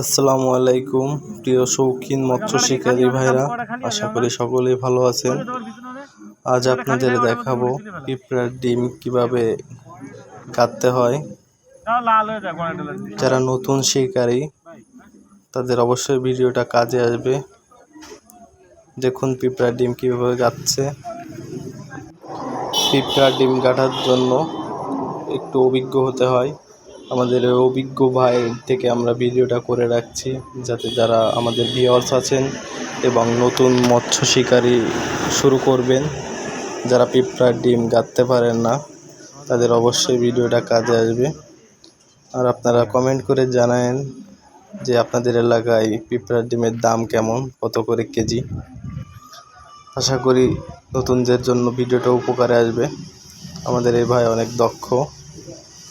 আসসালামু আলাইকুম, প্রিয় শৌখিন মৎস্য শিকারী ভাইরা। আশা করি সকলেই ভালো আছেন। আজ আপনাদের দেখাবো পিঁপড়ার ডিম কীভাবে কাটতে হয়। যারা নতুন শিকারী, তাদের অবশ্যই ভিডিওটা কাজে আসবে। দেখুন পিঁপড়ার ডিম কীভাবে কাটছে। পিঁপড়ার ডিম কাটার জন্য একটু অভিজ্ঞ হতে হয়। আমাদের অভিজ্ঞ ভাই থেকে আমরা ভিডিওটা করে রাখছি, যাতে যারা আমাদের ভিওয়ার্স আছেন এবং নতুন মৎস্য শিকারী শুরু করবেন, যারা পিঁপড়ার ডিম গাঁথতে পারেন না, তাদের অবশ্যই ভিডিওটা কাজে আসবে। আর আপনারা কমেন্ট করে জানায়েন যে আপনাদের এলাকায় পিঁপড়ার ডিমের দাম কেমন, কত করে কেজি। আশা করি নতুনদের জন্য ভিডিওটা উপকারে আসবে। আমাদের এই ভাই অনেক দক্ষ।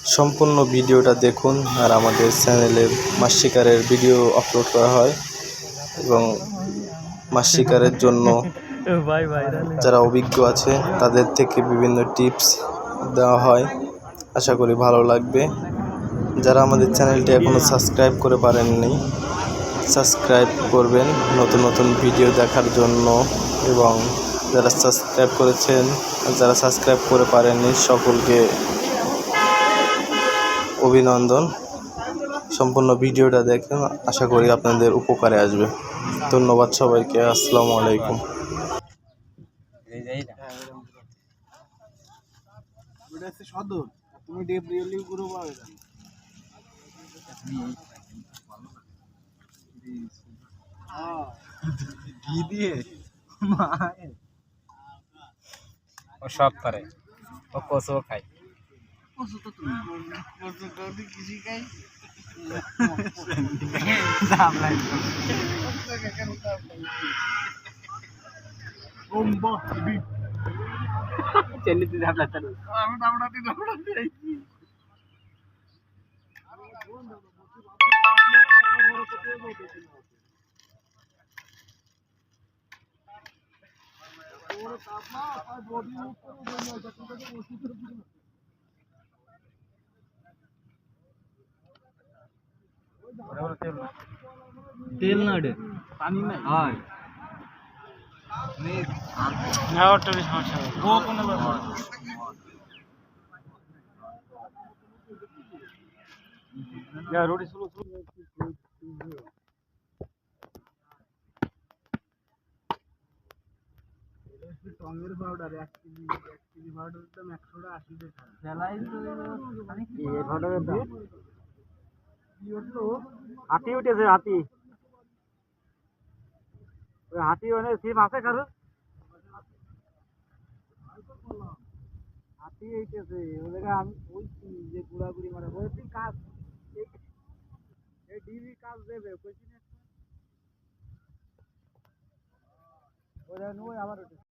সম্পূর্ণ ভিডিওটা দেখুন আর আমাদের চ্যানেলে মাছ শিকারের ভিডিও আপলোড করা হয় এবং মাছ শিকারের জন্য যারা অভিজ্ঞ আছে তাদের থেকে বিভিন্ন টিপস দেওয়া হয়। আশা করি ভালো লাগবে। যারা আমাদের চ্যানেলটি এখনও সাবস্ক্রাইব করে পারেননি সাবস্ক্রাইব করবেন নতুন নতুন ভিডিও দেখার জন্য এবং যারা সাবস্ক্রাইব করেছেন যারা সাবস্ক্রাইব করে পারেননি সকলকে অভিনন্দন। সম্পূর্ণ ভিডিওটা দেখেন, আশা করি আপনাদের উপকারে আসবে। ধন্যবাদ সবাইকে, আসসালামু আলাইকুম। ও সব করে, ও কচুও খায়। কচু তো তুমি কচু তো আমি কৃষি খাই দাম লাগবে ওম বাহ বি চেল্লিতে দাম লাগবে আমি দামড়াতে দামড়াতে আইছি তেল না রে পানি নাই হয় না স্লো টঙের পাউডার এক কেজি এক কেজি পাউডার দাম একশো টাকা আশি টাকা হাতি উঠেছে, হাতি। হাতি মানে সিম আছে কারও হাতি ওই জায়গায় আমি বলছি যে গুড়াগুড়ি মানে বলছি কাজ ডিবি কাজ দেবে, কইছি না। জায়গায় ওই আবার ওঠে